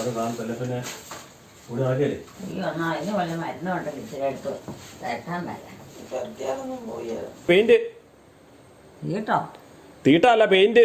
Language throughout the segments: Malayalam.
അത് കാണത്തില്ല പിന്നെ ഇവിടെ ആക്കിയല്ലേ ഈ ഒന്നാ അതിന് വല്ല മരുന്നുണ്ട് ഇച്ചിരി എടുത്ത് തേക്കാൻ വരാം. പെരക്കാനൊന്നും പോയി പെയിന്റ്. തീട്ടല്ല പെയിന്റ്.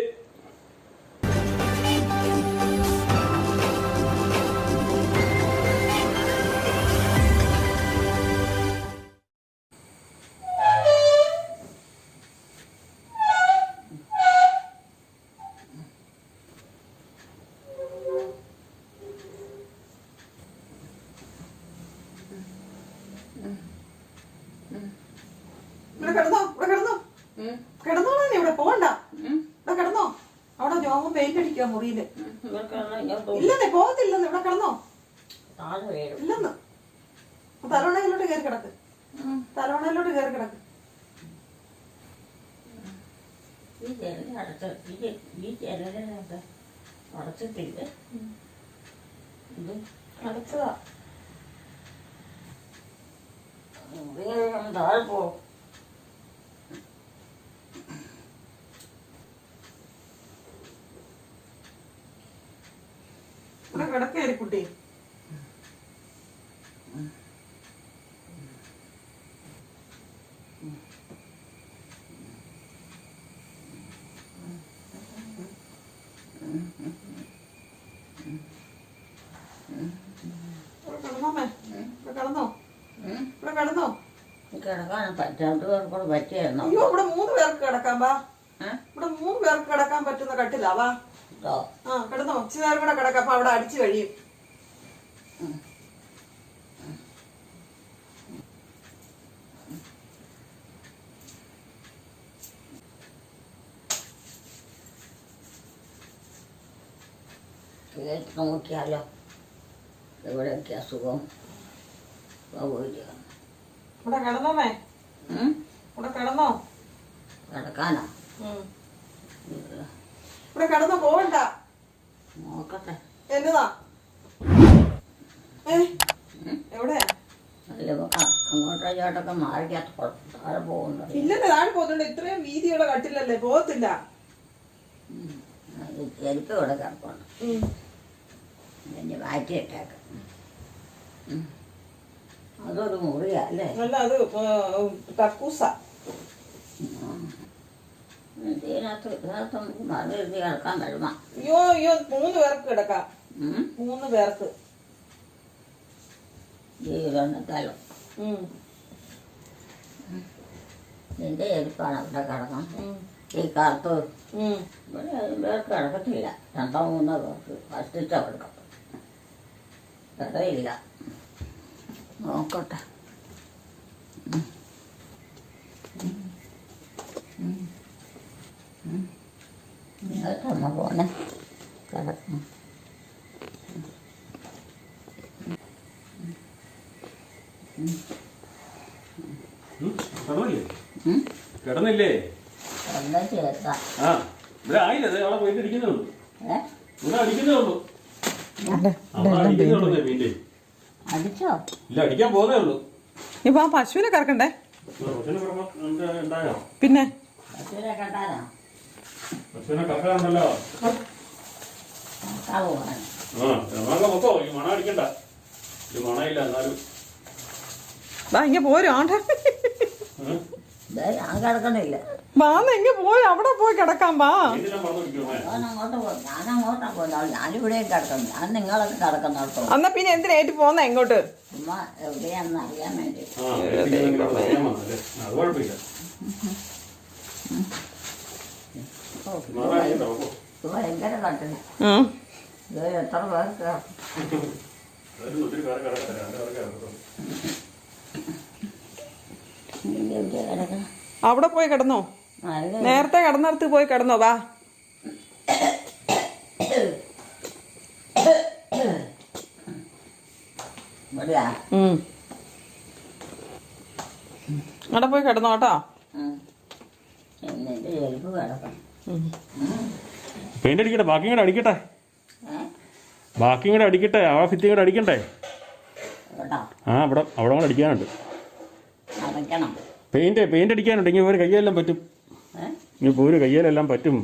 ജനൽ അടച്ച് ഈ ഈ ജനലിനകത്ത് അടച്ചിട്ടില്ല? ഇത് അടച്ചതാ. താഴെ ഇവിടെ കുട്ടി ഇവിടെ കിടന്നോമേ ഇവിടെ കിടന്നോ ഇവിടെ കിടന്നോ കിടക്കാൻ പറ്റാത്ത പേർക്കൂടെ പറ്റിയായിരുന്നോ? അയ്യോ ഇവിടെ മൂന്ന് പേർക്ക് കിടക്കാം വാ. ഇവിടെ മൂന്ന് പേർക്ക് കിടക്കാൻ പറ്റുന്ന കട്ടിലാ വാ. ഇതോ? ആ കിടന്നോ. ഇച്ചിരി നേരം കൂടെ കിടക്കാം അപ്പൊ അവിടെ അടിച്ചു കഴിയും. കേട്ട് നോക്കിയാലോ? എവിടെയൊക്കെ അസുഖം സൗകര്യം ഇവിടെ കിടന്നോമേ? ഇവിടെ കിടന്നോ? കിടക്കാനോ? ഇവിടെ കിടന്നോ പോവണ്ട. നോക്കട്ടെ. എന്നതാ? ഏ? എവിടെ? അല്ല നമുക്ക് അങ്ങോട്ടോ ഇങ്ങോട്ടൊക്കെ മാറിക്കാത്ത താഴെ പോകുന്നുണ്ട് ഇല്ലെന്നെ താഴെ പോകുന്നുണ്ട്. ഇത്രയും വീതിയുള്ള കട്ടിലല്ലേ പോകത്തില്ല. ചെരുപ്പ് ഇവിടെ കിടപ്പുണ്ട്. മാറ്റി ഇട്ടേക്കാം. അതൊരു മുറിയാ അല്ലേ? അല്ല അത് ഏർ, കക്കൂസ ഇതിനകത്ത് ഇതിനകത്ത് മറിഞ്ഞിരുന്ന് കിടക്കാൻ കഴിയുമോ? അയ്യോ അയ്യോ മൂന്ന് പേർക്ക് കിടക്കാം. മൂന്ന് പേർക്ക്. നിന്റെ എരിപ്പാണ് അവിടെ കിടക്കണം. ഈ. ഇവിടെ പേർക്ക് കിടക്കത്തില്ല. രണ്ടോ മൂന്നോ പേർക്ക് കഷ്ടിച്ച കിടക്കും ഇടയില്ല നോക്കട്ടെ. കിടന്നില്ലേ? ഇവിടെ ആയില്ല അവിടെ പോയിട്ട് അടിക്കുന്നേ ഉള്ളൂ. ഇവിടെ അടിക്കുന്നേ ഉള്ളൂ. പെയിന്റ് അടിച്ചോ? ഇല്ല അടിക്കാൻ പോകുന്നേ ഉള്ളൂ. ഇപ്പൊ ആ പശുവിനെ കറക്കണ്ടേ? പിന്നെ? പശുവിനെ കെട്ടാനോ പശുവിനെ മൊത്തോ ഈ മണ അടിക്കണ്ട. ഈ മണയില്ല എന്നാലും. വാ ഇങ്ങ പോരും ആണ്ടെ. ഞാൻ കിടക്കണില്ല. പോയി. അവിടെ പോയി കിടക്കാം വാ. ഞാൻ അങ്ങോട്ട് പോ ഞാൻ അങ്ങോട്ടാ പോകുന്നത് ഞാനിവിടെയും കിടക്കുന്നു. ഞാൻ നിങ്ങളൊക്കെ കിടക്കുന്നിടത്തോ എന്നാ പിന്നെ എന്തിനാ ഏറ്റു പോന്ന എങ്ങോട്ട് ചുമ്മാ എവിടെയാണെന്ന് അറിയാൻ വേണ്ടി. ഇത് ഭയങ്കര കട്ടിന് ഉം. ഇത് എത്ര പേർക്ക്? ഒത്തിരി പേരെ കിടക്കട്ടെ രണ്ട് പേർക്ക് കിടക്കത്തുള്ളൂ എവിടെ കിടക്കണം അവിടെ പോയി കിടന്നോ? നേരത്തെ കിടന്നിടത്ത് പോയി കിടന്നോ വാ. അവിടെ പോയി കിടന്നോ കേട്ടോ. പെയിന്റ് അടിക്കട്ടെ ബാക്കി കൂടെ അടിക്കട്ടെ. ബാക്കി കൂടെ അടിക്കട്ടെ ആ ഫിത്തി കൂടെ അടിക്കണ്ടേ? ആ അവിടെ അവിടെ കൂടെ അടിക്കാനുണ്ട്. അടയ്ക്കണം പെയിന്റ് പെയിന്റ് അടിക്കാനുണ്ടെങ്കിൽ ഒരു കയ്യെല്ലാം പറ്റും. ഇനി പോര് കയ്യിലെല്ലാം പറ്റും.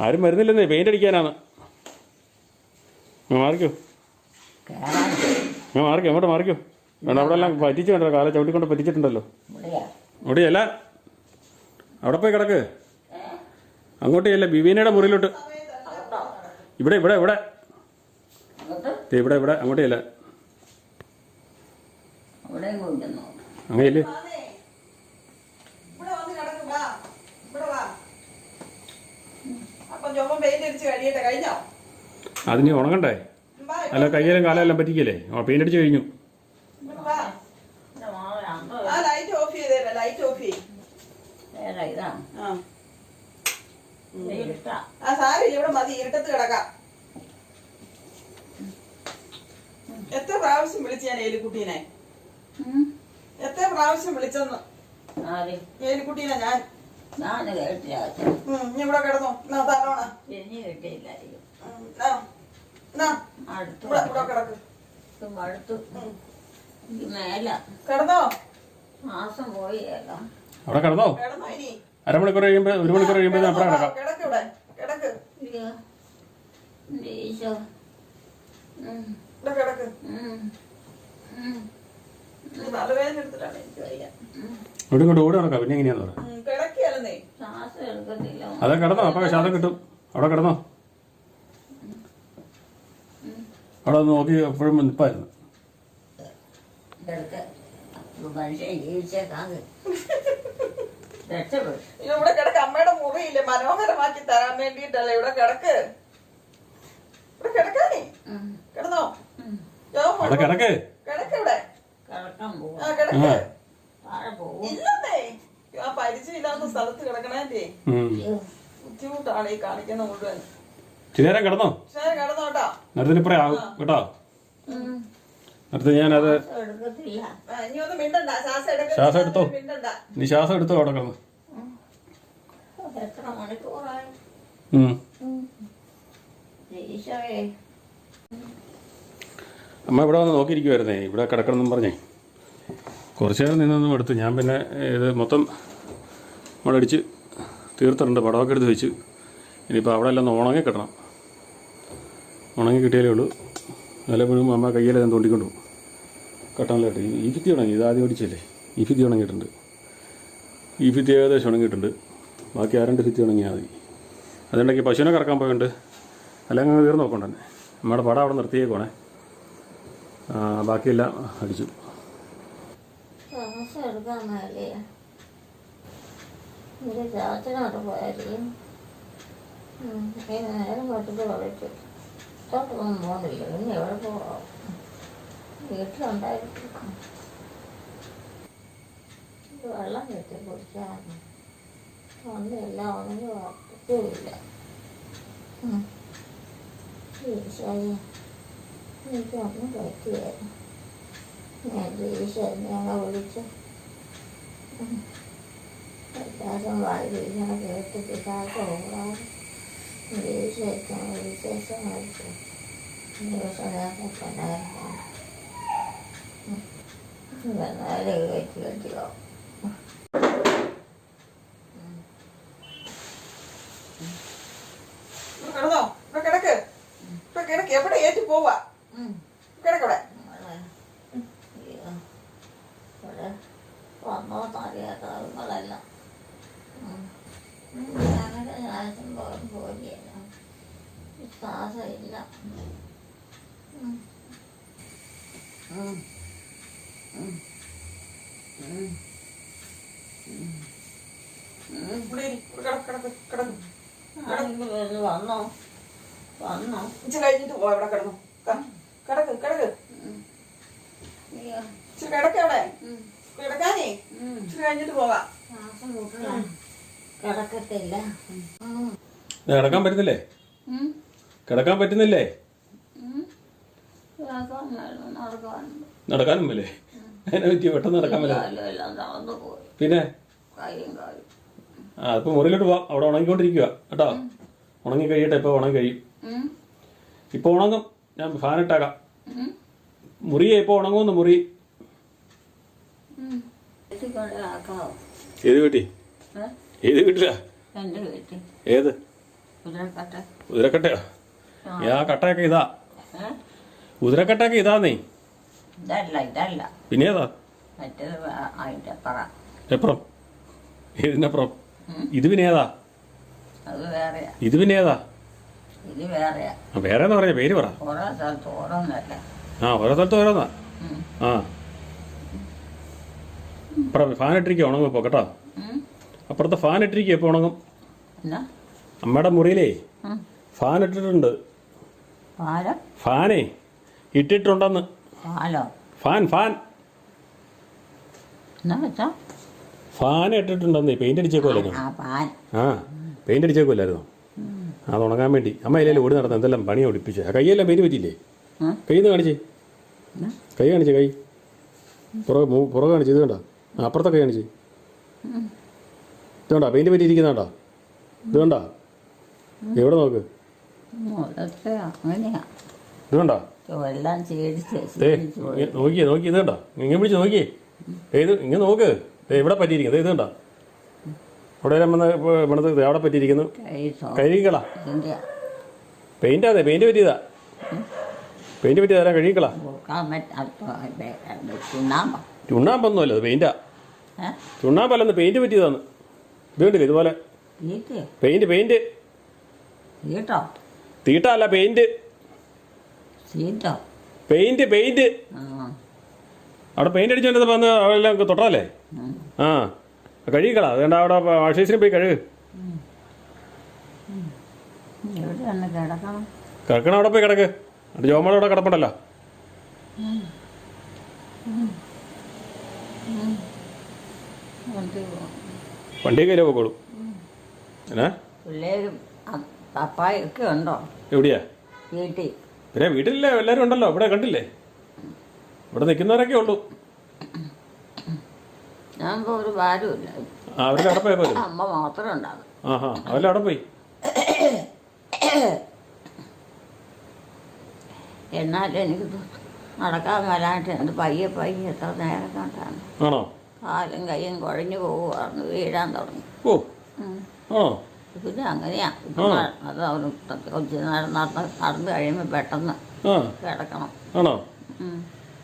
ആരാ വരുന്നില്ലെന്നേ. പെയിന്റ് അടിക്കാനാണ്. ഞാൻ മാറിക്കോ. ഞാൻ മാറിക്കോ. അങ്ങോട്ട് മാറിക്കോ. വേണ്ട അവിടെ എല്ലാം പറ്റിച്ച് കണ്ടോ കാല ചവിട്ടിക്കൊണ്ട് പറ്റിച്ചിട്ടുണ്ടല്ലോ. അവിടെയല്ല അവിടെ പോയി കിടക്ക്. അങ്ങോട്ടേ അല്ല ബിബീനയുടെ മുറിയിലോട്ട്. ഇവിടെ ഇവിടെ ഇവിടെ. ഇവിടെ ഇവിടെ. അങ്ങോട്ടേ അല്ല അങ്ങനെയല്ലേ അതിന് ഉണങ്ങണ്ടേ? അല്ല കയ്യിലും കാലെല്ലാം പറ്റിക്കല്ലേ? പെയിന്റ് അടിച്ച് കഴിഞ്ഞു. ഇങ്ങോട്ട് വാ. എന്റെ ആ ലൈറ്റ് ഓഫ് ചെയ്തേരാ ലൈറ്റ് ഓഫ് ചെയ്യും. വേറെ ഇതാണ് ആ. ആ സാരില്ല ഇവിടെ മതി ഇരുട്ടത്ത് കിടക്കാം. എത്ര പ്രാവശ്യം വിളിച്ചു ഞാൻ ഏലിക്കുട്ടീനെ? എത്ര പ്രാവശ്യം വിളിച്ചെന്ന്? ആര്? ഏലിക്കുട്ടീനെ ഞാൻ. ഞാൻ കേട്ടില്ല. ഉം, ഇനി ഇവിടെ കിടന്നു. എന്നാ തലോണ. തിരിഞ്ഞു കിട്ടിയില്ലായിരിക്കും അടുത്ത് ഇവിടെ ഇവിടെ കിടക്ക്. ഇത് മടുത്തു എനിക്ക് മേല. കിടന്നോ? മാസം അവിടെ കിടന്നോ? കിടന്നോ ഇനി. അരമണിക്കൂർ കഴിയുമ്പോൾ ഒരു മണിക്കൂർ കഴിയുമ്പോൾ അപ്പുറം കിടക്കാം. കിടക്ക് ഇവിടെ കിടക്ക്. അയ്യോ എന്റെ ഈശോ. ഉം, ഇവിടെ കിടക്ക്. ഉം, ഉം. തലവേദന എടുത്തിട്ടാണ് എനിക്ക് വയ്യ. ഇവിടെ ഇങ്ങോട്ട് ഓടി നടക്കാം. പിന്നെ എങ്ങനെയാന്ന് പറയാം ശ്വാസം എടുക്കത്തില്ല. അതെ കിടന്നോ. അപ്പൊ ശ്വാസം കിട്ടും. അവിടെ കിടന്നോ. അവിടെ ഒന്ന് നോക്കി എപ്പോഴും നിൽപ്പായിരുന്നു മനുഷ്യൻ ജീവിച്ചേക്കാൻ ഇവിടെ കിടക്ക്. അമ്മയുടെ മുറിയില്ലേ? മനോഹരമാക്കി തരാൻ വേണ്ടിട്ടല്ലേ ഇവിടെ കിടക്ക്. ഇവിടെ കിടക്കാനേ. കിടന്നോ. കിടക്ക്. കിടക്ക് ഇവിടെ. ഇല്ലെന്നേ. ആ പരിചയമില്ലാത്ത സ്ഥലത്ത് കിടക്കണേ ബുദ്ധിമുട്ടാണ് ഈ കാണിക്കുന്ന മുഴുവൻ. ഇച്ചിരി നേരം കിടന്നോ? കിടന്നോട്ടാ. നേരത്തിന് ഇപ്പറേ ആവും കേട്ടോ. നേരത്തെ ഞാനത് ശ്വാസം എടുത്തോ. മിണ്ടണ്ട. നീ ശ്വാസം എടുത്തോ അവിടെ കിടന്ന്? എത്ര മണിക്കൂറായി? അമ്മ ഇവിടെ വന്ന് നോക്കിയിരിക്കുമായിരുന്നേ ഇവിടെ കിടക്കണമെന്നും പറഞ്ഞേ. കുറച്ച് നേരം നിന്നൊന്നും എടുത്തു. ഞാൻ പിന്നെ ഇത് മൊത്തം നമ്മളടിച്ച് തീർത്തിട്ടുണ്ട്. പടമൊക്കെ എടുത്ത് വെച്ച്. ഇനിയിപ്പോൾ അവിടെ എല്ലാം ഉണങ്ങി കിട്ടണം. ഉണങ്ങി കിട്ടിയാലേ ഉള്ളൂ. നല്ല മുഴുവൻ അമ്മ കയ്യിൽ ഞാൻ തോണ്ടിക്കൊണ്ട് പോകും കട്ടനിലായിട്ട് ഈ ഫിത്തി ഉണങ്ങി. ഇത് ആദ്യം ഓടിച്ചല്ലേ ഈ ഫിത്തി ഉണങ്ങിയിട്ടുണ്ട്. ഈ ഫിത്തി ഏകദേശം ഉണങ്ങിയിട്ടുണ്ട്. ബാക്കി ആ രണ്ട് ഫിത്തി ഉണങ്ങിയാൽ മതി. അതുണ്ടെങ്കിൽ പശുവിനെ കറക്കാൻ പോയുണ്ട്. അല്ലെങ്കിൽ അങ്ങ് തീർന്നു നോക്കണ്ട. നമ്മുടെ പടം അവിടെ നിർത്തിയേക്കുവാണേ. ആ, ബാക്കിയെല്ലാം അടിച്ചു. ശ്വാസം എടുക്കാൻ മേലേ ഒരു ചാച്ചനോട് പോയായിരിക്കും. ഈ നേരം പട്ടിട്ട് കളിച്ചു തൊട്ടൊന്നും പോകുന്നില്ല ഇനി എവിടെ പോകാം വീട്ടിലുണ്ടായിരിക്കും. വെള്ളം കെട്ടി കുടിക്കാറുണ്ട് തൊണ്ടയെല്ലാം ഉണങ്ങി വർത്തിക്കില്ല ഈശോയെ എനിക്കൊന്നും പറ്റിയായിരുന്നു ഞാൻ ഞങ്ങൾ വിളിച്ചു വ്യത്യാസം വായിക്കാൻ കേട്ട് പിതാക്കൾ ഓടാറ് ഈശോയ്ക്കാൻ വിശേഷം കഴിച്ചു ദിവസം നേരത്തെ കൊണ്ടായിരുന്നു എന്നാലേ കയറ്റി കെട്ടിയോ കിടക്ക്. ഇപ്പൊ കിടക്ക്. എവിടെ? ഏറ്റി പോവാ. കിടക്കവിടെ ഇവിടെ പോലെയല്ല വന്നോ. വന്നോ. ഉച്ച കഴിഞ്ഞിട്ട് പോവാ ഇവിടെ കിടന്നു. കിടക്ക് കിടക്ക്. കിടക്ക് അവിടെ. കിടക്കാനേ. കഴിഞ്ഞിട്ട് പോകാം കിടക്കത്തില്ല. കിടക്കാൻ പറ്റുന്നില്ലേ? കിടക്കാൻ പറ്റുന്നില്ലേ? നടക്കാനും പറ്റേ അതിനെ പറ്റി പെട്ടെന്ന് നടക്കാൻ പറ്റില്ല. പിന്നെ? ആ അതിപ്പോൾ മുറിയിലോട്ട് പോവാം. അവിടെ ഉണങ്ങിക്കൊണ്ടിരിക്കുക കേട്ടോ? ഉണങ്ങി കഴിയട്ടെ ഇപ്പൊ ഉണങ്ങി കഴിയും. ഇപ്പൊ ഉണങ്ങും. ഞാൻ ഫാൻ ഇട്ടേക്കാം. മുറിയെ ഇപ്പൊ ഉണങ്ങുന്നു മുറി. ഏത് വീട്ടി? ഏത് വീട്ടിലാ? ഏത്? ഉദരക്കട്ടയോ? ആ. കട്ടയൊക്കെ ഇതാ. ഉദരക്കട്ടയൊക്കെ ഇതാന്നേ. പിന്നെ ഏതാ? എപ്പുറം? ഏതിനപ്പുറം ഇത് പിന്നെ ഏതാ? ഇത് പിന്നെ ഏതാ? ഇത് വേറെ എന്താ പറഞ്ഞ പേര് പറ. ഓരോ സ്ഥലത്ത് ഓരോന്നല്ല. ആ ഓരോ സ്ഥലത്ത് ഓരോന്നാ. ആ. അപ്പുറം ഫാൻ ഇട്ടിരിക്കുക ഉണങ്ങും ഇപ്പോൾ കേട്ടോ. അപ്പുറത്തെ ഫാൻ ഇട്ടിരിക്കുക ഇപ്പോൾ ഉണങ്ങും. അമ്മയുടെ മുറിയിലേ ഫാൻ ഇട്ടിട്ടുണ്ട്. ഫാനേ ഇട്ടിട്ടുണ്ടെന്ന്. Fan fan. ഫാൻ ഇട്ടിട്ടുണ്ടെന്ന് പെയിന്റ് അടിച്ചേക്കുമല്ലോ ആ പെയിന്റ് അടിച്ചേക്കുമല്ലായിരുന്നോ അത് ഉണങ്ങാൻ വേണ്ടി. അമ്മ ഇല്ലേ ഓടി നടന്ന എന്തെല്ലാം പണി ഒടിപ്പിച്ചേ കൈയെല്ലാം പേര് പറ്റിയില്ലേ. കൈ നിന്ന് കാണിച്ചേ? കൈ കാണിച്ചേ കൈ? പുറകെ പുറകെ കാണിച്ചേ ഇത് കണ്ടോ? അപ്പുറത്തെ കൈ കാണിച്ചേ. ഇത് കണ്ടോ? പെയിന്റ് പറ്റിയിരിക്കുന്നുണ്ടോ ഇത് കണ്ടോ? എവിടെ നോക്ക്? അതൊക്കെ അങ്ങനെയാ. ഇത് കണ്ടോ? എല്ലാം ചേടിച്ച് ദേ ശീലിച്ച് നോക്കിയേ നോക്കി ഇത് കണ്ടോ? ഇങ്ങനെ പിടിച്ച് നോക്കിയേ. ഇത് ഇങ്ങനെ നോക്ക്. ദേ ഇവിടെ പറ്റിയിരിക്കുന്നു ദേ ഇത് കണ്ടോ? അവിടെ വന്ന് വീണത് ദേ അവിടെ പറ്റിയിരിക്കുന്നു. കഴുകിക്കളാ. പെയിന്റ് അതെ പെയിന്റ് പറ്റിയതാ. പെയിന്റ് പറ്റി തരാൻ കഴുകിക്കളാ ചുണ്ണാമ്പൊന്നുമല്ല അത് പെയിന്റാ. ഏ? ചുണ്ണാമ്പല്ലെന്ന് പെയിന്റ് പറ്റിയതാന്ന് ഇത് ഇതുപോലെ പെയിന്റ് പെയിന്റ്. തീട്ടോ? അല്ല പെയിന്റ്. Paint paint. ആ. അവിടെ പെയിന്റ് അടിച്ചോണ്ടത് വന്ന് അവരെല്ലാം തൊട്ടാലേ ആ. കഴുകിക്കളാ അതുകൊണ്ട് അവിടെ വാഷേഴ്സിന് പോയി കഴുകു കിടക്കണം? അവിടെ പോയി കിടക്ക്. എന്നിട്ട് ജോമോളെ അവിടെ കിടപ്പുണ്ടല്ലോ. വണ്ടി കയറി പോക്കോളൂ എന്നാ? പിള്ളേരും അ- പപ്പായൊക്കെ ഉണ്ടോ? എവിടെയാ? വീട്ടിൽ. പിന്നെ വീട്ടിലില്ലേ? എല്ലാവരും ഉണ്ടല്ലോ. ഇവിടെ കണ്ടില്ലേ? ഇവിടെ നിൽക്കുന്നവരൊക്കെ ഉള്ളൂ. ഒരു ഭാരമില്ല ആ അവരുടെ അവിടെ പോയി പോലും അമ്മ മാത്രം ഉണ്ടാകും ആഹാ അവരെല്ലാം അവിടെ പോയി? എന്നാലും എനിക്ക് നടക്കാൻ വരാനായിട്ട് എന്ത് പയ്യെ പയ്യെ എത്ര നേരം കൊണ്ടാണ്. ആണോ? കാലും കൈയും കുഴഞ്ഞു പോവുകയായിരുന്നു വീഴാൻ തുടങ്ങി. ഓ. ആണോ പിന്നെ അങ്ങനെയാ. അത് അവന് കൊച്ചു നടന്ന് നടന്ന് കഴിയുമ്പോൾ പെട്ടെന്ന് കിടക്കണം. ആണോ?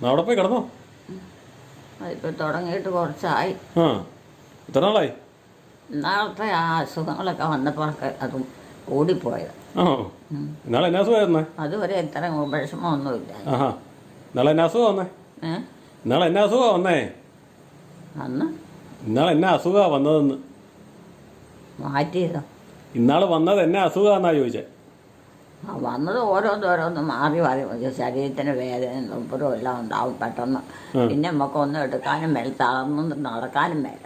അവിടെ പോയി കിടന്നോ? അതിപ്പോൾ തുടങ്ങിയിട്ട് കുറച്ചായി. എത്ര നാളായി? ഇന്നാളത്തെ ആ അസുഖങ്ങളൊക്കെ വന്നപ്പോഴൊക്കെ അതും ഓടിപ്പോയത് ഇന്നാളെ എന്നാ അസുഖമായിരുന്നേ? അതുവരെ ഇത്ര വിഷമമൊന്നുമില്ല ഇന്നാളെ എന്നാ അസുഖം വന്നേ? ഇന്നാളെ എന്നാ അസുഖം വന്നേ? അന്ന്? ഇന്നാളെ എന്നാ അസുഖമാണ് വന്നതെന്ന്? മാറ്റിയതോ. ഇന്നാൾ വന്നത് എന്നാ അസുഖമാണെന്നാ ചോദിച്ചേ. വന്നത് ഓരോന്ന് മാറി മാറി. മതി ശരീരത്തിന് വേദന നൊമ്പരും എല്ലാം ഉണ്ടാവും പെട്ടെന്ന്. പിന്നെ നമുക്ക് ഒന്നും എടുക്കാനും മേൽ തളർന്നു നടക്കാനും മേല.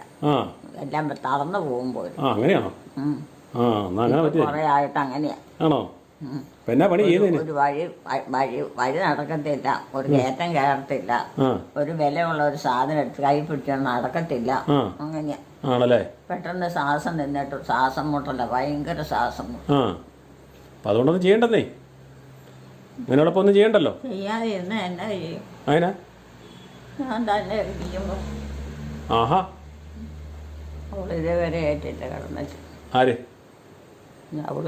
എല്ലാം തളർന്നു പോകുമ്പോൾ അങ്ങനെയാണോ? കുറേ ആയിട്ട് അങ്ങനെയാ. ആണോ? എന്നാ പണി ഒരു വഴി വഴി വഴി നടക്കത്തില്ല. ഒരു കയറ്റം കയറത്തില്ല. ഒരു വിലയുള്ള ഒരു സാധനം എടുത്ത് കൈ പിടിച്ചാൽ നടക്കത്തില്ല. അങ്ങനെയാ. പെട്ടെന്ന് ശ്വാസം നിന്നിട്ട് ശ്വാസം മുട്ടല്ല. ഭയങ്കര ശ്വാസം അപ്പം അതുകൊണ്ടൊന്നും ചെയ്യണ്ടെന്നേ. ഇങ്ങനോടൊപ്പം ഒന്നും ചെയ്യണ്ടല്ലോ? അതിനാ ആഹാ. ഇതേവരെ ഏറ്റില്ല കിടന്നിട്ട്. ആര്? അവൾ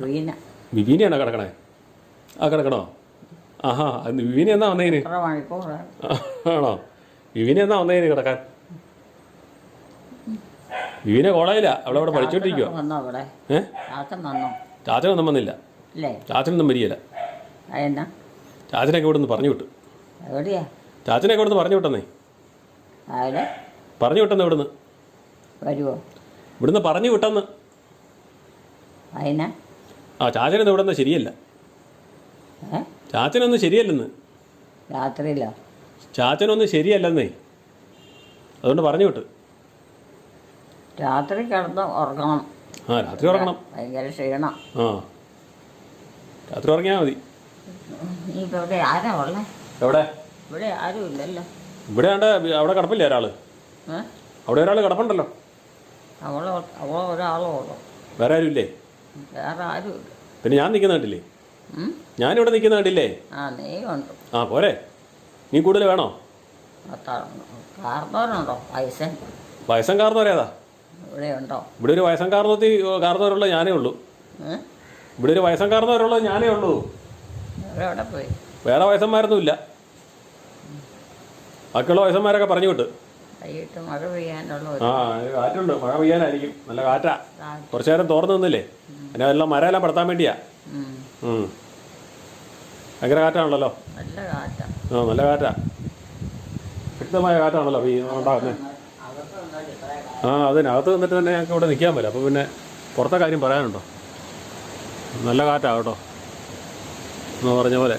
വീണ വിവീനയാണോ കിടക്കണേ? ആ കിടക്കണോ? ആഹാ വിവീന എന്നാ വന്നതിന് മണിക്കൂറാണ്? ആണോ? വിവീന എന്നാ വന്നതിന് കിടക്കാൻ? വിവീന കോളേജിലാ. അവിടെ? അവിടെ പഠിച്ചോണ്ടിരിക്കുവോ വന്നോ? ചാച്ചനൊന്നും വന്നില്ല. ചാച്ചനൊന്നും വരികയില്ല. ചാച്ചനൊക്കെ ഇവിടെ നിന്ന് പറഞ്ഞു വിട്ടു. ചാച്ചനൊക്കെ ഇവിടെ നിന്ന് പറഞ്ഞു വിട്ടെന്നേ. പറഞ്ഞു വിട്ടെന്ന് ഇവിടുന്ന്. വരുമോ ഇവിടുന്ന് പറഞ്ഞു വിട്ടെന്ന്. ആ ചാച്ചനൊന്നും ഇവിടെ നിന്ന് ശരിയല്ല ചാച്ചനൊന്നും ശരിയല്ലെന്ന്. രാത്രിയിലോ? ചാച്ചനൊന്നും ശരിയല്ലെന്നേ. അതുകൊണ്ട് പറഞ്ഞു വിട്ടു. രാത്രി കിടന്ന് ഉറങ്ങണം. ആ രാത്രി ഉറങ്ങണം. ഭയങ്കര ക്ഷീണം. ആ. രാത്രി ഉറങ്ങിയാൽ മതി. ഇവിടെ ആരാ ഉള്ളേ? എവിടെ? ഇവിടെ ആരും ഇല്ലല്ലോ. ഇവിടെ ആണ്ട് അവിടെ കിടപ്പില്ലേ ഒരാൾ ഏ? അവിടെ ഒരാൾ കിടപ്പുണ്ടല്ലോ. അവളോ അവളോ ഒരാളോ ഉള്ളൂ. വേറെ ആരും ഇല്ലേ? വേറെ ആരും ഇല്ല. പിന്നെ ഞാൻ നിൽക്കുന്ന കണ്ടില്ലേ? ഉം? ഞാനിവിടെ നിൽക്കുന്ന കണ്ടില്ലേ? ആ നീ ഉണ്ട് ആ പോരെ. നീ കൂടുതൽ വേണോ? കാർന്നവരുണ്ടോ പൈസ. വയസ്സം കാർന്നവരേതാ? ഇവിടെ ഉണ്ടോ ഇവിടെ ഒരു വയസ്സം കാർന്നത്തി കാർന്നവരുള്ള ഞാനേ ഉള്ളൂ. ഇവിടെ ഒരു വയസ്സം കാർന്നവരുള്ള ഞാനേ ഉള്ളൂ. പോയി? വേറെ വയസ്സന്മാരൊന്നും ഇല്ല. ബാക്കിയുള്ള വയസ്സന്മാരൊക്കെ പറഞ്ഞു വിട്ട്. വൈകിട്ട് മഴ പെയ്യാനുള്ള ആ കാറ്റുണ്ട്. മഴ പെയ്യാനായിരിക്കും. നല്ല കാറ്റാ. കുറച്ചു നേരം തോർന്നു നിന്നില്ലേ? പിന്നെ അതെല്ലാം മരമെല്ലാം പെടുത്താൻ വേണ്ടിയാ. ഭയങ്കര കാറ്റാണല്ലോ. നല്ല കാറ്റാ. ആ നല്ല കാറ്റാ. വ്യക്തമായ കാറ്റാണല്ലോ ഉണ്ടാകുന്നത്. ആ അതിനകത്ത് നിന്നിട്ട് തന്നെ ഞങ്ങൾക്ക് ഇവിടെ നിൽക്കാൻ പറ്റില്ല. അപ്പോൾ പിന്നെ പുറത്തെ കാര്യം പറയാനുണ്ടോ? നല്ല കാറ്റാണ് കേട്ടോ. എന്ന് പറഞ്ഞ പോലെ.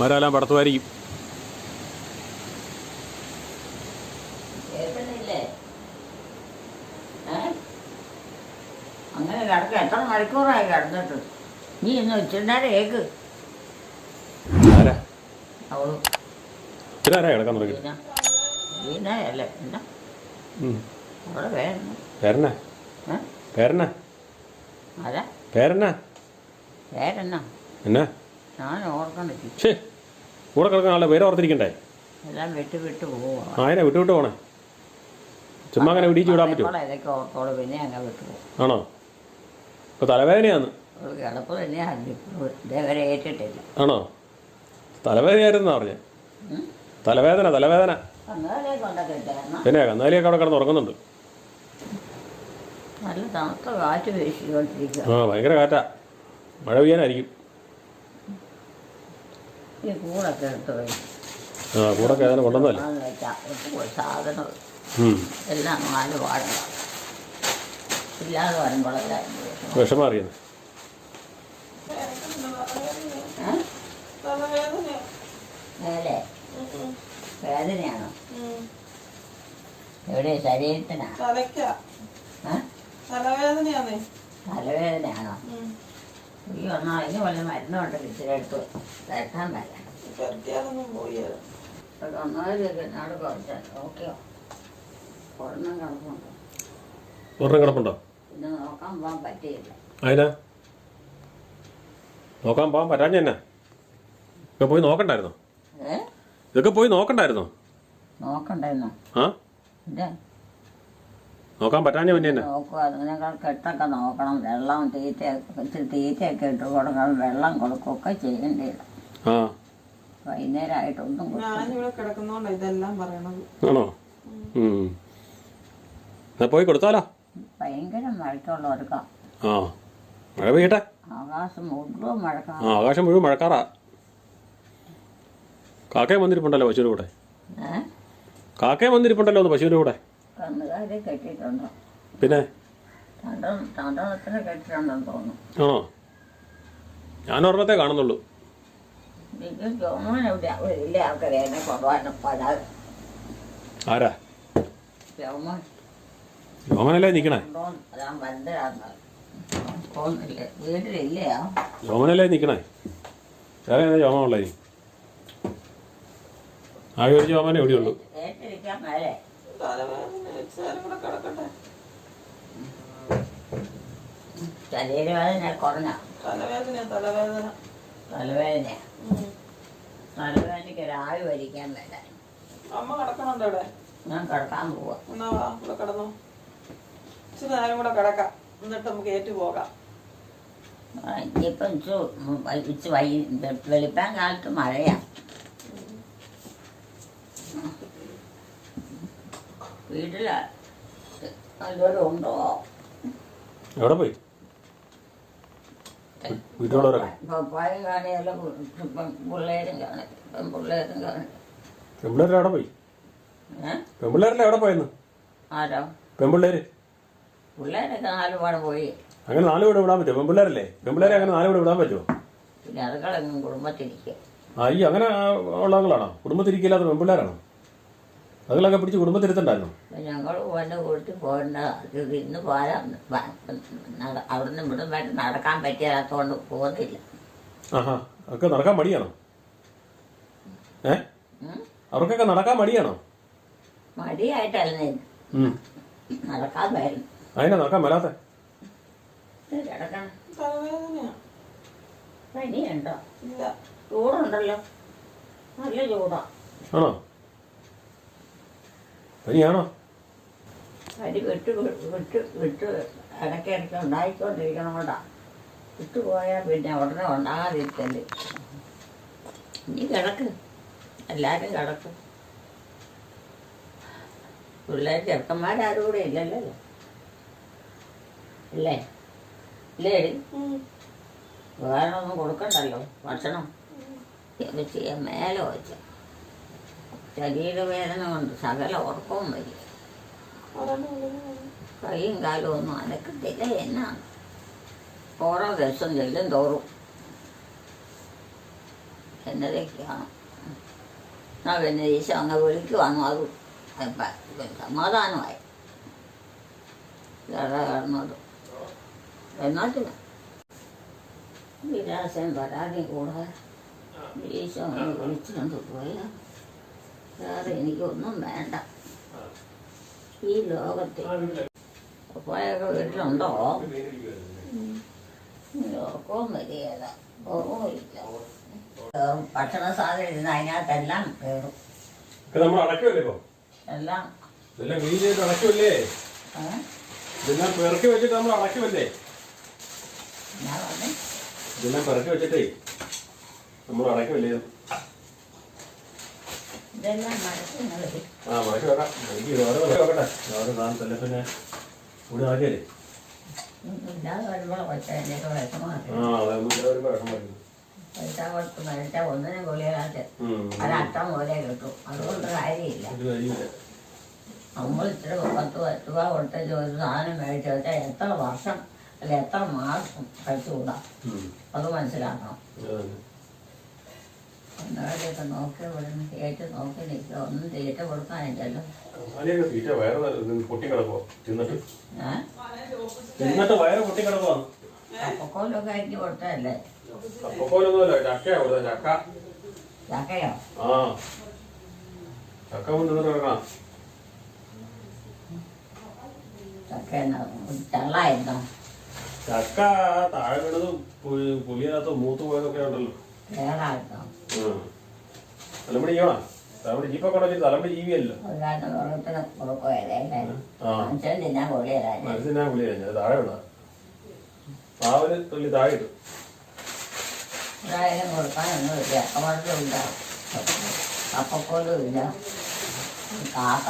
മരമെല്ലാം പടത്തുമായിരിക്കും അങ്ങനെ കിടക്ക. എത്ര മണിക്കൂറായി കിടന്നിട്ട്? നീ ഇന്ന് ഉച്ചനേരം ഏക്ക്. ആരാ? അവൾ. ഇത്തിരി ആരാ കിടക്കാൻ തുടങ്ങി വീണയല്ലേ പിന്നെ? പേരെന്നാ? എന്നാ? ഞാൻ കൂടെ കിടക്കുന്ന പേര് ഓർത്തിരിക്കണ്ടേ? എല്ലാം വിട്ട് വിട്ട് പോവാ. ആയനെ വിട്ടു വിട്ട് പോണേ. ചുമ്മാ അങ്ങനെ വിടിച്ചു വിടാൻ പറ്റും ഇതൊക്കെ ഓർത്തോളൂ പിന്നെ അങ്ങ് വിട്ടു പോകും. ആണോ? ഇപ്പോൾ തലവേദനയാന്ന് ഒരു കിടപ്പ് തന്നെയാണ് ഇപ്പോൾ ഇതേവരെ ഏറ്റിട്ടില്ല. ആണോ? തലവേദനയായിരുന്നാ പറഞ്ഞേ. തലവേദന തലവേദന. പിന്നെ കന്നാലിയൊക്കെ അവിടെ കിടന്ന് ഉറങ്ങുന്നുണ്ട്. നല്ല തണുത്ത കാറ്റ് വീശിക്കൊണ്ടിരിക്കുക ആ ഭയങ്കര കാറ്റാ. മഴ പെയ്യാനായിരിക്കും. ഈ കൂടൊക്കെ എടുത്ത് പോയി ആ കൂടൊക്കെ ഏതാനും കൊണ്ടുവന്നല്ലേ സാധനം എല്ലാം നാല് പാടുക ഇല്ലാതെ വരുമ്പോഴെല്ലാം മേലെ. വേദനയാണോ? എവിടെ? ശരീരത്തിനാ? തലയ്ക്ക. ഏ? തലവേദനയാണോ? ഈ ഒന്നാ അതിന് വല്ല മരുന്നുണ്ട് ഇച്ചിരി എടുത്ത് തേക്കാൻ വരാം. ഒരെണ്ണം കിടപ്പുണ്ടോ. പിന്നെ നോക്കാൻ പോകാൻ പറ്റിയില്ല. അതിനാ നോക്കാൻ പോകാൻ പറ്റാഞ്ഞ എന്നാ? പോയി നോക്കണ്ടായിരുന്നോ? ഏ? ഇതൊക്കെ പോയി നോക്കണ്ടായിരുന്നോ? നോക്കണ്ടായിരുന്നോ? ആ? നോക്കാൻ പറ്റാഞ്ഞ പിന്നെ എന്നാ. നോക്കുക അതിനേക്കാൾ കെട്ടൊക്കെ നോക്കണം. വെള്ളം തീറ്റ ഇച്ചിരി തീറ്റയൊക്കെ ഇട്ട് കൊടുക്കണം. വെള്ളം കൊടുക്കുകയൊക്കെ ആ. ഞാനിവിടെ കിടക്കുന്നോണ്ടാ ഇതെല്ലാം പറയണത്. ആണോ? ഉം. എന്നാ പോയി കൊടുത്താലോ? ഭയങ്കര മഴയ്ക്കുള്ളവർക്കാം ആ. മഴ പെയ്യട്ടെ. ആകാശം മുഴുവൻ മഴക്കാം ആ ആകാശം മുഴുവൻ മഴക്കാറാ. കാക്കയും വന്നിരിപ്പുണ്ടല്ലോ പശുവിന്റെ കൂടെ. കാക്കയും വന്നിരിപ്പുണ്ടല്ലോ ഒന്ന് പശുവിന്റെ കൂടെ. പിന്നെ? ആണോ? ഞാൻ ഒരെണ്ണത്തെ കാണുന്നുള്ളൂ. ആരാ? ജോമോൻ. നിക്കണേ? വലിയ നിക്കണേ? വേറെ കൊണ്ടുപോകാൻ പരാതി ആരാ ജോമോൻ യോമനല്ലേ നിൽക്കണേ കൊണ്ടുപോകാൻ അതാ വലുതാന്ന് പോകുന്നില്ല വീട്ടിലില്ലയോ യോമനല്ലേ നിൽക്കണേ വേറെ ഏതാ യോമ ഉള്ളത് ആകെ ഒരു യോമനെ എവിടെയുള്ളൂ ശരീരവേദന കുറഞ്ഞ തലവേദന തലവേദന തലവേദന ഉം. തലവേദനയ്ക്ക് രാവി വലിക്കാൻ വേണ്ട അമ്മ കിടക്കണുണ്ടോ ഇവിടെ ഞാൻ കിടക്കാൻ പോവാ എന്നാ വാ ഇവിടെ കിടന്നു ഇച്ചിരി നേരം കൂടെ കിടക്കാം എന്നിട്ട് നമുക്ക് ഏറ്റു പോകാം ഇനിയിപ്പം വൈ വെളുപ്പാൻ കാലത്ത് മഴയാ വീട്ടിൽ. നല്ലൊരു ഉണ്ടോ? എവിടെ പോയി? വീട്ടിലുള്ളവരൊക്കെ? പപ്പായും കാണിയാലും ഇപ്പം പിള്ളേരും കാണും. ഇപ്പം പിള്ളേരും കാണും. പെമ്പിള്ളേരെ എവിടെ പോയി? പെമ്പിള്ളേരല്ലേ എവിടെ പോയെന്ന്? ആരോ? പെമ്പിള്ളേര് പിള്ളേരൊക്കെ പോയി. അങ്ങനെ നാല് വീട് വിടാൻ പറ്റുമോ? പെമ്പിള്ളേരല്ലേ പെമ്പിള്ളേരെ അങ്ങനെ നാല് വീട് വിടാൻ പറ്റുമോ? പിന്നെ അതുകളെങ്ങും കുടുംബത്തിരിക്കുക ആ അങ്ങനെ ആ, ഉള്ളവങ്ങളാണോ? കുടുംബത്തിരിക്കില്ലാത്ത പെമ്പിള്ളേരാണോ അതുങ്ങളൊക്കെ പിടിച്ച് കുടുംബത്തിരുത്തണ്ടായിരുന്നു? ഞങ്ങൾ പോന്റെ കൊടുത്ത് പോരണ്ട ഇന്ന് പോരാ. അവിടുന്ന് ഇവിടുന്ന് വരെ നടക്കാൻ പറ്റിയാത്തോണ്ട് പോകുന്നില്ല ആഹാ അതൊക്കെ നടക്കാൻ മടിയാണോ? ഏ? അവർക്കൊക്കെ നടക്കാൻ മടിയാണോ? മടിയായിട്ടല്ല. നടക്കാൻ വരും. അതിനാ നടക്കാൻ വരാത്ത? പനിയുണ്ടോ? ഇല്ല. ചൂടുണ്ടല്ലോ. നല്ല ചൂടാ. ആണോ? പനിയാണോ പനി വിട്ട് വിട്ട് വിട്ട് ഇടയ്ക്ക് ഉണ്ടായിക്കൊണ്ടിരിക്കണം കൊണ്ടാ വിട്ടുപോയാൽ പിന്നെ ഉടനെ ഉണ്ടാകാതിരിക്കൽ ഇനി കിടക്ക്. എല്ലാവരും കിടക്ക്. പിള്ളേർ ചെറുക്കന്മാരാരും കൂടെ ഇല്ലല്ലോ. ഇല്ലേ? ഇല്ലേ? വേറെ ഒന്നും കൊടുക്കണ്ടല്ലോ? ഭക്ഷണം? മേലെ വെച്ച ശരീരവേദന കൊണ്ട് സകല ഉറക്കവും വരിക കൈയും കാലും ഒന്നും അനക്കത്തില്ല. എന്നാണ് ഓരോ ദിവസം ചെല്ലും തോറും. എന്നതൊക്കെയാണ്. എന്നാ പിന്നെ ഈശോ അങ്ങ് വിളിക്കുവാന്നു അത് സമാധാനമായി. വേറെ കിടന്നത് എന്നാത്തില്ല വിലാസം പരാതിയും കൂടാതെ ഈശോ അങ്ങ് വിളിച്ചുകൊണ്ട് പോയാൽ വേറെ എനിക്കൊന്നും വേണ്ട. ഈ ലോകത്തിൽ പോയൊക്കെ വീട്ടിലുണ്ടോ? ലോകവും വരികയില്ല ഓർമ്മയില്ല. ഭക്ഷണ സാധനം ഇരുന്ന് അതിനകത്തെല്ലാം കയറും. നമ്മൾ ഇപ്പൊ? എല്ലാം. ഇതെല്ലാം ക്ലീൻ ചെയ്ത് ഇതെല്ലാം പെറുക്കി വെച്ചിട്ട് നമ്മൾ അടയ്ക്കുമല്ലേ ഞാൻ പറഞ്ഞു. ഇതെല്ലാം പെറുക്കി വെച്ചിട്ടേ നമ്മൾ മനസ്സിനുള്ളിൽ ആ മടക്കി വെക്കാം. എനിക്ക് ഓരോ മടക്കി വെക്കട്ടെ. ഓരോ സാധനത്തല്ലേ പിന്നെ കൂടി ആ വരുമ്പോൾ ഒന്നിനും പോലെ കിട്ടും. അതുകൊണ്ട് കാര്യമില്ല. ഒരു കാര്യമില്ല. നമ്മൾ ഇച്ചിരി പത്ത് പത്ത് രൂപ കൊടുത്ത ഒരു സാധനം മേടിച്ച് വെച്ചാൽ എത്ര വർഷം അല്ല എത്ര മാസം കഴിച്ചുകൂടാ. അത് മനസ്സിലാക്കണം. എന്നാലൊക്കെ നോക്കി ഇവിടുന്ന് കയറ്റി നോക്കി നിൽക്കുക. ഒന്നും തീറ്റ കൊടുക്കാനില്ലല്ലോ. കസാലയൊക്കെ തീറ്റ വയറ് പൊട്ടി കിടക്കുവോ. തിന്നിട്ട്? ഏഹ് തിന്നിട്ട് വയറ് പൊട്ടി കിടക്കുവാ. അപ്പൊക്കോലൊക്കെ അരിഞ്ഞ് കൊടുത്തതല്ലേ? അപ്പൊക്കോലൊന്നുമല്ല ചക്കയാ കൊടുത്ത ചക്ക. ചക്കയോ? ആ. ചക്ക കൊണ്ട് തിന്നിട്ട് കിടക്കണം. ചക്ക എന്നാ ചള്ളായിരുന്നോ? ചക്ക താഴെ വീണത് പുളി- പുളിയകത്ത് മൂത്ത് പോയതൊക്കെ ഉണ്ടല്ലോ. തലമുടി ചെയ്യണം തലമുടി ജീപ്പ കൊണ്ടുവച്ചിട്ട് തലമുടി ജീവിയല്ലോ മനസ്സിനാ പുളിയല്ല താഴെ വീണ പാവൽ തുള്ളി താഴെ ഇട്ടു കൊടുക്കാനൊന്നുമില്ല കാക്ക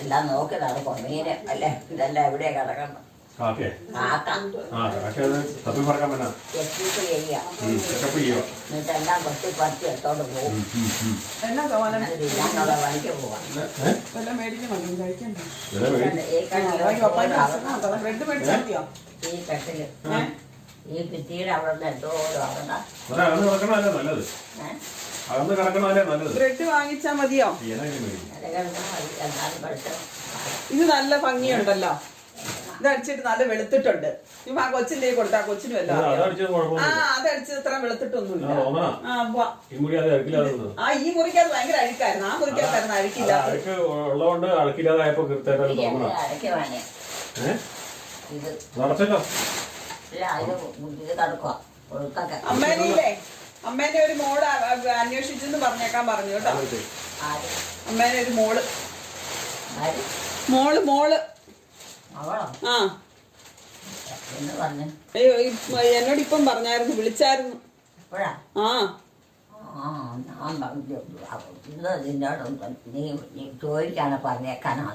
എല്ലാം നോക്കി നടക്കും. മീന് അല്ലേ? ഇതെല്ലാം എവിടെയാ കിടക്കണം കാക്കേ ആ കാക്ക അത് തപ്പി പറക്കാൻ ചെയ്യുക പറിച്ച് എടുത്തോണ്ട് പോകും. വഴിക്ക് പോവാം. ഈ ഈ കെട്ടിൽ ഈ ഭിത്തിയുടെ അവിടെ നിന്ന് എന്തോ ഒരു അവിടെ അകന്ന് കിടക്കണല്ലേ നല്ലത്? അകന്ന് നല്ലത്? ബ്രെഡ് വാങ്ങിച്ചാ മതിയോ? ഇത് നല്ല ഭംഗിയുണ്ടല്ലോ. ഇത് അടിച്ചിട്ട് നല്ല വെളുത്തിട്ടുണ്ട്. ഇപ്പൊ ആ കൊച്ചിന്റെ കൊടുത്ത കൊടുത്താ കൊച്ചിന് വല്ല അതടിച്ചത് ആ കുഴപ്പമൊന്നുമില്ല. അത് അടിച്ചത് ഇത്ര വെളുത്തിട്ടൊന്നുമില്ല. ആ, ഈ മുറിക്ക് അത് ആ ഭയങ്കര അഴുക്കായിരുന്നു. ആ മുറിക്കകത്തായിരുന്നു അത് അഴുക്കില്ലാത്ത അഴുക്ക് ഉള്ളതുകൊണ്ട് അഴുക്കില്ലാതായപ്പോ കൃത്യമായിട്ട് തോന്നണ അടയ്ക്ക് വേണേ ഏഹ് ഇത് നടച്ചല്ലോ? ഇല്ല അതിന് ഇത് കിടക്കുക ഒഴുക്കൊക്കെ. അമ്മേനില്ലേ അമ്മേനെ ഒരു മോൾ അന്വേഷിച്ചെന്ന് പറഞ്ഞേക്കാൻ പറഞ്ഞു കേട്ടോ. അമ്മേനെ ഒരു മോൾ. മോൾ മോൾ. ആ. എന്നോട് ഇപ്പം പറഞ്ഞായിരുന്നു വിളിച്ചായിരുന്നു. ആ.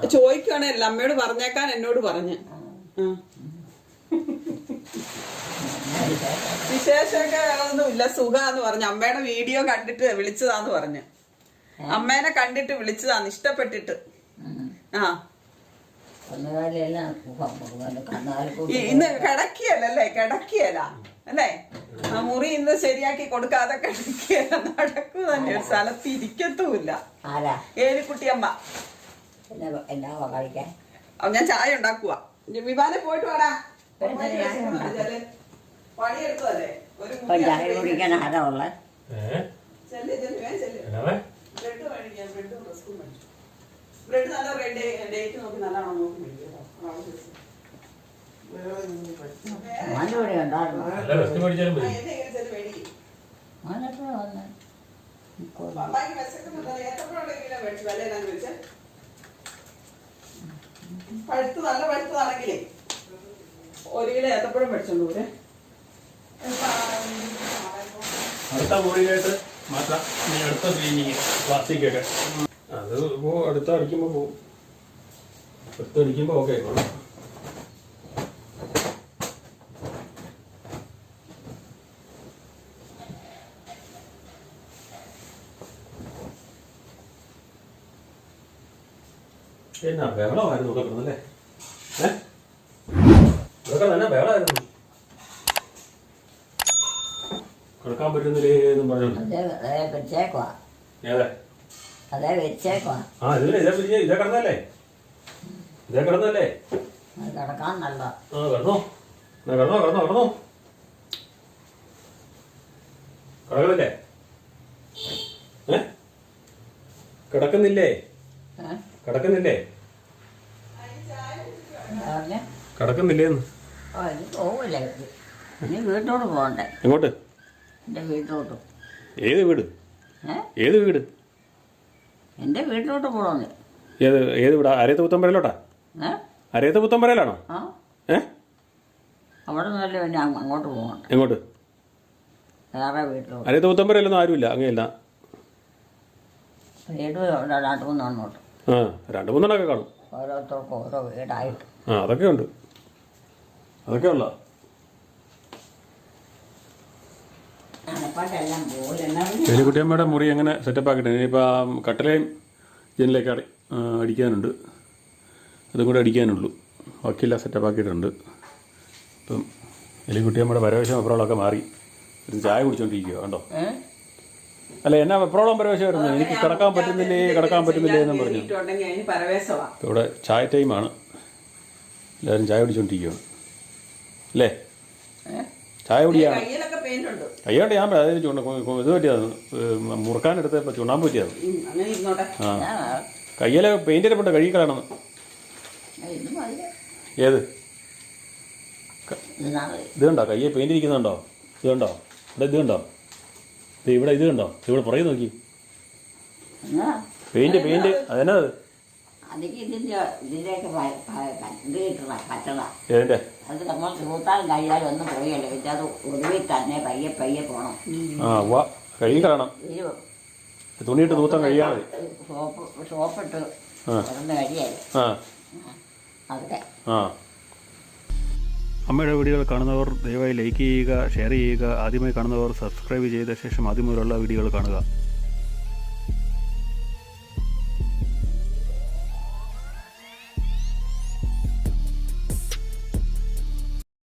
ചോദിക്കുകയാണല്ല അമ്മയോട് പറഞ്ഞേക്കാൻ എന്നോട് പറഞ്ഞു. വിശേഷമൊക്കെ ഒന്നുമില്ല സുഖാന്ന് പറഞ്ഞു. അമ്മയുടെ വീഡിയോ കണ്ടിട്ട് വിളിച്ചതാന്ന് പറഞ്ഞു. അമ്മേനെ കണ്ടിട്ട് വിളിച്ചതാന്ന് ഇഷ്ടപ്പെട്ടിട്ട്. ആ. ഇന്ന് കിടക്കിയല്ലേ കിടക്കിയല്ല അല്ലേ? ആ മുറി ഇന്ന് ശരിയാക്കി കൊടുക്കാതെ കിടക്കിയല്ല നടക്കൂ തന്നെ ഒരു സ്ഥലത്ത് ഇരിക്കത്തുമില്ല. ആരാ? ഏലിക്കുട്ടിയമ്മ. പിന്നെ എന്നാ കഴിക്കാൻ? അപ്പൊ ഞാൻ ചായ ഉണ്ടാക്കുക വിമാനം പോയിട്ട് വാടാ. അല്ലേ ഒരു ചായ കുടിക്കാൻ ആരാ ഉള്ളത് ഏഹ് ചെല്ല് ചെല്ല് വേഗം ചെല്ല് എന്നാവേ ബ്രെഡ് മേടിക്കാം ബ്രെഡും റസ്കും മേടിച്ചു ബ്രെഡ് നല്ല ബ്രെഡ് ഡേറ്റ് നോക്കി നല്ലതാണോ നോക്കി. മോനിവിടെ ഉണ്ടായിരുന്നു വന്ന് പപ്പായ്ക്ക് വിശക്കുന്നുണ്ടല്ലോ. മേടിച്ചു. ചോദിച്ചേ? പഴുത്ത് നല്ല പഴുത്തതാണെങ്കിലേ ഒരു കിലോ ഏത്തപ്പഴം മേടിച്ചോണ്ട് അത് അടുത്ത മുറിയിലായിട്ട് മാത്രം അടുത്ത ക്ലീനിങ് പ്ലാസ്റ്റിക് ഒക്കെ അത് ഇപ്പോൾ അടുത്ത അടിക്കുമ്പോൾ പോവും അടുത്ത് അടിക്കുമ്പോൾ ഓക്കെ എന്നാ ബഹളമായിരുന്നു ഇവിടെ കിടന്നല്ലേ? ഏ? ഇതൊക്കെ തന്നെ ബഹളമായിരുന്നു. കിടക്കാൻ പറ്റുന്നില്ലേ എന്നും പറഞ്ഞു ഏതെ? അതേ ആ ഇതിലെ ഇതേ പിരിഞ്ഞ് ഇതേ കിടന്നല്ലേ? ഇതേ കിടന്നല്ലേ? അത് കിടക്കാൻ നല്ല. ആ കിടന്നോ. എന്നാ കിടന്നോ കിടന്നോ കിടന്നോ. കിടക്കുന്നില്ലേ ഏ? കിടക്കുന്നില്ലേ? ഏഹ് കിടക്കുന്നില്ലേ? എന്താ പറഞ്ഞേ കിടക്കുന്നില്ലേന്ന്. ഓ ഇത് പോവില്ലേ ഇനി വീട്ടോട്ട് പോകണ്ടേ എങ്ങോട്ട്? എന്റെ വീട്ടിലോട്ട്. ഏത് വീട്? ഏത് വീട്? എന്റെ വീട്ടിലോട്ട് പോകണമെന്ന് ഏത് ഏത് വീടാ? അരയത്ത് പുത്തമ്പരയിലോട്ടാ? അരയത്ത് പുത്തമ്പരയിലാണോ? ഏ? അവിടെ നിന്നല്ലേ പിന്നെ അങ്ങോട്ട് പോകണം എങ്ങോട്ട്? വേറെ വീട്ടിലോട്ട്. അരയത്ത് പുത്തമ്പരയിലൊന്നും ആരുമില്ല. അങ്ങനെയല്ല വീട് രണ്ട് മൂന്നെണ്ണോട്ട് ആ രണ്ട് മൂന്നെണ്ണമൊക്കെ കാണും. ഓരോരുത്തർക്കും ഓരോ വീടായിട്ട്. ആ അതൊക്കെ ഉണ്ട്. അതൊക്കെ ഉള്ള? എലിക്കുട്ടിയമ്മയുടെ മുറി എങ്ങനെ സെറ്റപ്പ് ആക്കിയിട്ട് ഇനിയിപ്പോൾ ആ കട്ടലയും ജനലൊക്കെ അടി അടിക്കാനുണ്ട്. അതും കൂടെ അടിക്കാനുള്ളൂ. ബാക്കിയെല്ലാം സെറ്റപ്പ് ആക്കിയിട്ടുണ്ട്. ഇപ്പം എലിക്കുട്ടിയമ്മയുടെ പരവേശം അപ്പുറങ്ങളൊക്കെ മാറി. ഒരു ചായ കുടിച്ചോണ്ടിരിക്കുക കണ്ടോ? അല്ല എന്നാ എപ്പോഴോളം പരവേശമായിരുന്നു. വരുന്നത് എനിക്ക് കിടക്കാൻ പറ്റുന്നില്ലേ കിടക്കാൻ പറ്റുന്നില്ലേ എന്നും പറഞ്ഞു. ഇവിടെ ചായ ടൈമാണ് എല്ലാവരും ചായ കുടിച്ചോണ്ടിരിക്കുകയാണ് അല്ലേ? ചായ കുടിയാണ് കയ്യോണ്ട് പെയിന്റ് ഉണ്ട്. അയ്യോണ്ട് ഞാൻ അതായത് ചുണ്ട ഇത് പറ്റിയതാണ് മുറുക്കാനെടുത്തപ്പോൾ ചൂണ്ടാൻ പറ്റിയത്. ഉം, അങ്ങനെ ഇരുന്നോട്ടെ. ആ. ഞാൻ കയ്യിലെ പെയിന്റ് പെട്ട് കഴുകി കളയണം. ഇത് മതി ഏത്? ഇത് കണ്ടോ കയ്യെ പെയിന്റ് ഇരിക്കുന്നുണ്ടോ? ഇത് കണ്ടോ ഇവിടെ ഇത് കണ്ടോ ഇത് ഇവിടെ ഇത് കണ്ടോ? ഇവിടെ പുറകെ നോക്കി. പെയിന്റ് പെയിന്റ് പെയിന്റ് അതെന്നാ അത് അതിക്ക് ഇതിന്റെ ഇതിലേക്ക് പ- പ- പ- ഇത് കിട്ടണം പറ്റണം. ഏതിന്റെ? അത് നമ്മൾ തൂത്താലും കഴിയാലും ഒന്നും പോയല്ലോ. പിന്നെ അത് ഒടുവിൽ തന്നെ പയ്യെ പയ്യെ പോണം. ആ വാ തുണിയിട്ട് തൂത്താൻ കഴിയാതെ. സോപ്പ് സോപ്പിട്ട് ആ. കിടന്ന് കഴിയാൽ ആ. അതൊക്കെ ആ. അമ്മയുടെ വീഡിയോകൾ കാണുന്നവർ ദയവായി ലൈക്ക് ചെയ്യുക ഷെയർ ചെയ്യുക. ആദ്യമായി കാണുന്നവർ സബ്സ്ക്രൈബ് ചെയ്ത ശേഷം ആദ്യം മുതലുള്ള വീഡിയോകൾ കാണുക.